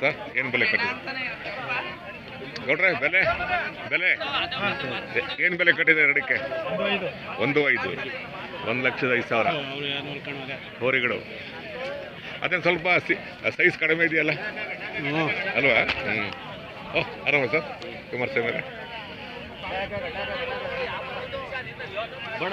Sir ಏನು ಬೆಲೆ ಕಟ್ಟಿದೆ ಗೌಡ್ರೆ ಬೆಲೆ ಬೆಲೆ. ಏನು ಬೆಲೆ ಕಟ್ಟಿದೆ ಎರಡಕ್ಕೆ ಒಂದು ಐದು. ಒಂದು ಲಕ್ಷದ ಐದು ಸಾವಿರ. ಹೋರಿಗಳು. ಅದೇನು ಸ್ವಲ್ಪ ಸೈಜ್ ಕಡಿಮೆ ಇದೆಯಲ್ಲ? ಅಲ್ವಾ? ಹ್ಞೂ ಓಹ್ ಆರಾಮ ಸರ್ ಕುಮಾರ್ ಅವರೇ. ಬಡ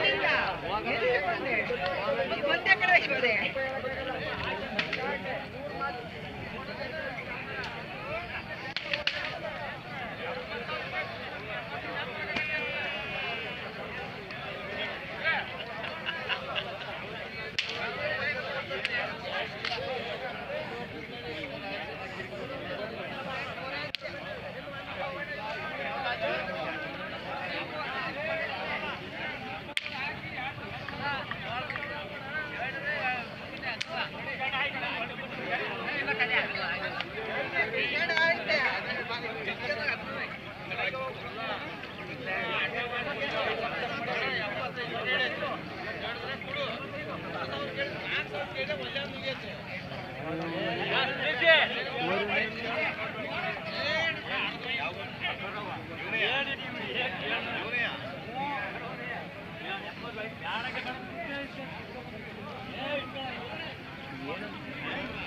Yeah.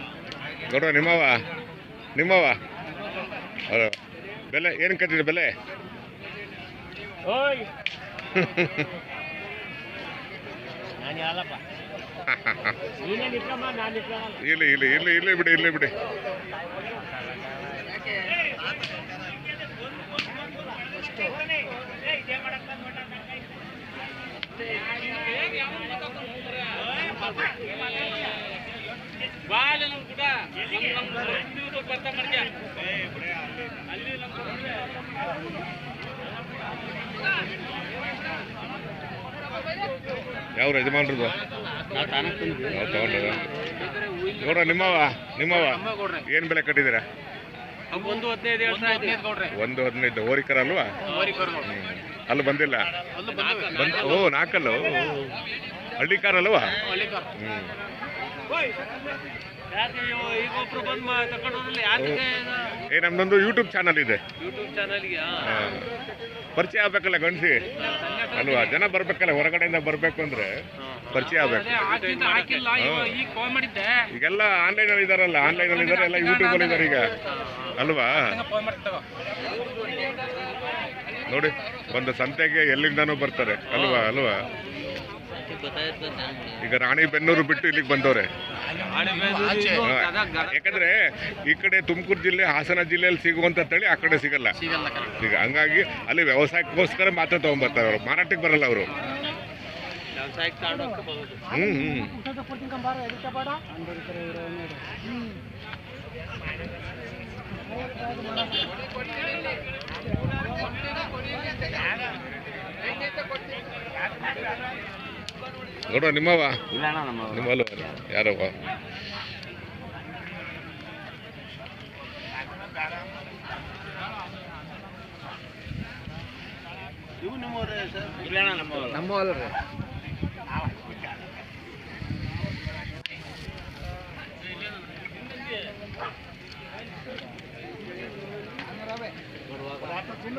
ಗೌಡ್ರ ನಿಮ್ಮವ ನಿಮ್ಮವ ಹಲೋ ಬೆಲೆ ಏನು ಕಟ್ಟಿದ್ರಿ ಬೆಲೆ ಇಲ್ಲ ಇಲ್ಲ ಇಲ್ಲಿ ಇಲ್ಲಿ ಇಲ್ಲಿ ಇಲ್ಲಿ ಬಿಡಿ ಇಲ್ಲಿ ಬಿಡಿ ಯಾವ ಯಜಮಾನ್ರು ನಾವು ತಾನಕ್ಕೆ ತಂದ್ವಿ. ನಾವು ತಗೊಂಡದ ಗೌಡ್ರ ನಿಮ್ಮವ ನಿಮ್ಮವ ಏನು ಬೆಲೆ ಕಟ್ಟಿದ್ದೀರಾ? ಒಂದು ಹದಿನೈದು ಹೋರಿಕರ ಅಲ್ವಾ. ಅಲ್ಲಿ ಬಂದಿಲ್ಲ? ಬಂದ್ ಓ ನಾಲ್ಕಲ್ಲು. ಹಳ್ಳಿ ಕಾರ್ ಅಲ್ವಾ ಹ್ಞೂ ಏ, ನಮ್ದೊಂದು ಯೂಟ್ಯೂಬ್ ಚಾನಲ್ ಇದೆ. ಪರಿಚಯ ಆಗ್ಬೇಕಲ್ಲ ಗಣಸಿ ಅಲ್ವಾ? ಜನ ಬರ್ಬೇಕಲ್ಲ, ಹೊರಗಡೆಯಿಂದ ಬರ್ಬೇಕು ಅಂದ್ರೆ ಪರಿಚಯ ಆಗ್ಬೇಕು. ಈಗೆಲ್ಲ ಆನ್ಲೈನ್ ಅಲ್ಲಿ ಇದಾರಲ್ಲ ಆನ್ಲೈನ್ ಅಲ್ಲಿ ಇದಾರೆ, ಎಲ್ಲ ಯೂಟ್ಯೂಬ್ ಅಲ್ಲಿ ಇದಾರೆ ಈಗ. ಅಲ್ವಾ? ನೋಡಿ ಒಂದು ಸಂತೆಗೆ ಎಲ್ಲಿಂದಾನು ಬರ್ತಾರೆ. ಅಲ್ವಾ ಅಲ್ವಾ? ಈಗ ರಾಣಿಬೆನ್ನೂರು ಬಿಟ್ಟು ಇಲ್ಲಿಗೆ ಬಂದವ್ರೆ. ಯಾಕಂದ್ರೆ ಈ ಕಡೆ ತುಮಕೂರು ಜಿಲ್ಲೆ ಹಾಸನ ಜಿಲ್ಲೆಯಲ್ಲಿ ಸಿಗುವಂತ ತಳಿ ಆ ಕಡೆ ಸಿಗಲ್ಲ. ಸಿಗಲ್ಲ ಈಗ ಹಂಗಾಗಿ ಅಲ್ಲಿ ವ್ಯವಸಾಯಕ್ಕೋಸ್ಕರ ಮಾತ್ರ ತಗೊಂಡ್ಬರ್ತಾರೆ ಅವರು. ಮಾರಾಟಕ್ಕೆ ಬರಲ್ಲ ಅವರು. ಹ್ಮ್ ಕೊಡೋ ನಿಮ್ಮವ ನಿಮ್ಮಲ್ವ ಯಾರವ ನಮ್ಮ ಚಿನ್ನ